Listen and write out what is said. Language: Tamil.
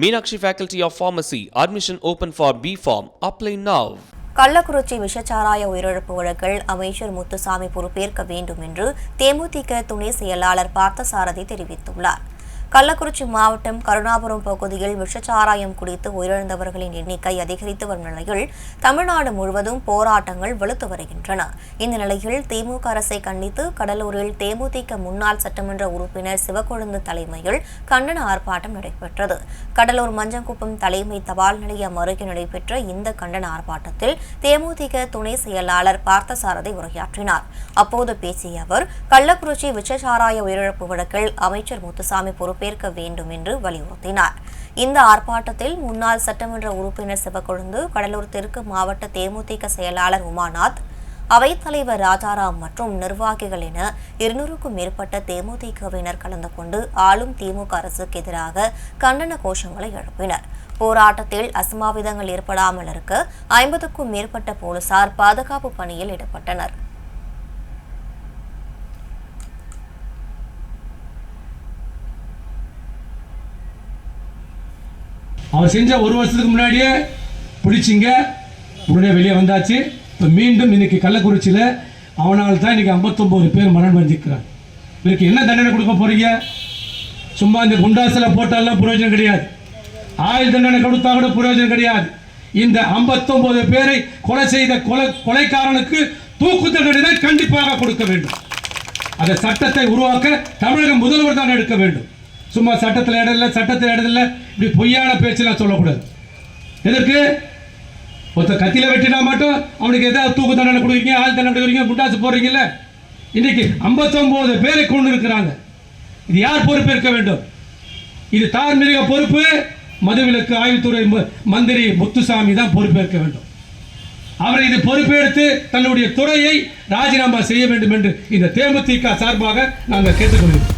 Meenakshi faculty of pharmacy admission open for B pharm apply now Kallakurichi விஷச்சாராய உயிரிழப்பு வழக்கில் அமைச்சர் முத்துசாமி பொறுப்பேற்க வேண்டும் என்று தேமுதிக துணை செயலாளர் பார்த்தசாரதி தெரிவித்துள்ளார். கள்ளக்குறிச்சி மாவட்டம் கருணாபுரம் பகுதியில் விஷச்சாராயம் குடித்து உயிரிழந்தவர்களின் எண்ணிக்கை அதிகரித்து வரும் நிலையில் தமிழ்நாடு முழுவதும் போராட்டங்கள் வலுத்து வருகின்றன. இந்த நிலையில் திமுக அரசை கண்டித்து கடலூரில் தேமுதிக முன்னாள் சட்டமன்ற உறுப்பினர் சிவக்கொழுந்து தலைமையில் கண்டன ஆர்ப்பாட்டம் நடைபெற்றது. கடலூர் மஞ்சங்குப்பம் தலைமை தபால் நிலையம் அருகே நடைபெற்ற இந்த கண்டன ஆர்ப்பாட்டத்தில் தேமுதிக துணை செயலாளர் பார்த்தசாரதி உரையாற்றினார். அப்போது பேசிய அவர் கள்ளக்குறிச்சி விஷச்சாராய உயிரிழப்பு வழக்கில் அமைச்சர் முத்துசாமி பொறுப்பேற்க வேண்டும் என்று வலியுறுத்தினார். இந்த ஆர்ப்பாட்டத்தில் முன்னாள் சட்டமன்ற உறுப்பினர் சிவக்கொழுந்து கடலூர் தெற்கு மாவட்ட தேமுதிக செயலாளர் உமாநாத் அவைத்தலைவர் ராஜாராம் மற்றும் நிர்வாகிகள் என இருநூறுக்கும் மேற்பட்ட தேமுதிகவினர் கலந்து கொண்டு ஆளும் திமுக அரசுக்கு எதிராக கண்டன கோஷங்களை எழுப்பினர். போராட்டத்தில் அசம்பாவிதங்கள் ஏற்படாமல் இருக்க ஐம்பதுக்கும் மேற்பட்ட போலீசார் பாதுகாப்பு பணியில் ஈடுபட்டனர். அவர் செஞ்ச ஒரு வருஷத்துக்கு முன்னாடியே பிடிச்சிங்க. உடனே வெளியே வந்தாச்சு. இப்போ மீண்டும் இன்னைக்கு கள்ளக்குறிச்சியில் அவனால் தான் இன்னைக்கு 59 பேர் மரணம் அடைஞ்சிருக்கிறார் இவருக்கு என்ன தண்டனை கொடுக்க போறீங்க? சும்மா இந்த குண்டாசில் போட்டாலாம் பிரயோஜனம் கிடையாது. ஆயுள் தண்டனை கொடுத்தா கூட பிரயோஜனம் கிடையாது. இந்த 59 பேரை கொலை செய்த கொலை கொலைக்காரனுக்கு தூக்கு தண்டனை தான் கண்டிப்பாக கொடுக்க வேண்டும். அந்த சட்டத்தை உருவாக்க தமிழக முதல்வர் தான் எடுக்க வேண்டும். சும்மா சட்டத்தில் இடம் இல்லை சட்டத்தில் இடம் இல்லை இப்படி பொய்யான பேச்செல்லாம் சொல்லக்கூடாது. எதற்கு? ஒருத்த கத்தியில் வெட்டினா மட்டும் அவனுக்கு எதாவது தூக்கு தண்டனை கொடுக்குறீங்க ஆள் தண்டனை கொடுக்குறீங்க முட்டாசு போடுறீங்கல்ல? இன்றைக்கு ஐம்பத்தொம்போது பேரை கொண்டு இருக்கிறாங்க. இது யார் பொறுப்பேற்க வேண்டும்? இது தார்மீக பொறுப்பு மதுவிலக்கு ஆய்வுத்துறை மந்திரி முத்துசாமி தான் பொறுப்பேற்க வேண்டும். அவர் இது பொறுப்பேற்று தன்னுடைய துறையை ராஜினாமா செய்ய வேண்டும் என்று இந்த தேமுதிக சார்பாக நாங்கள் கேட்டுக்கொள்கிறோம்.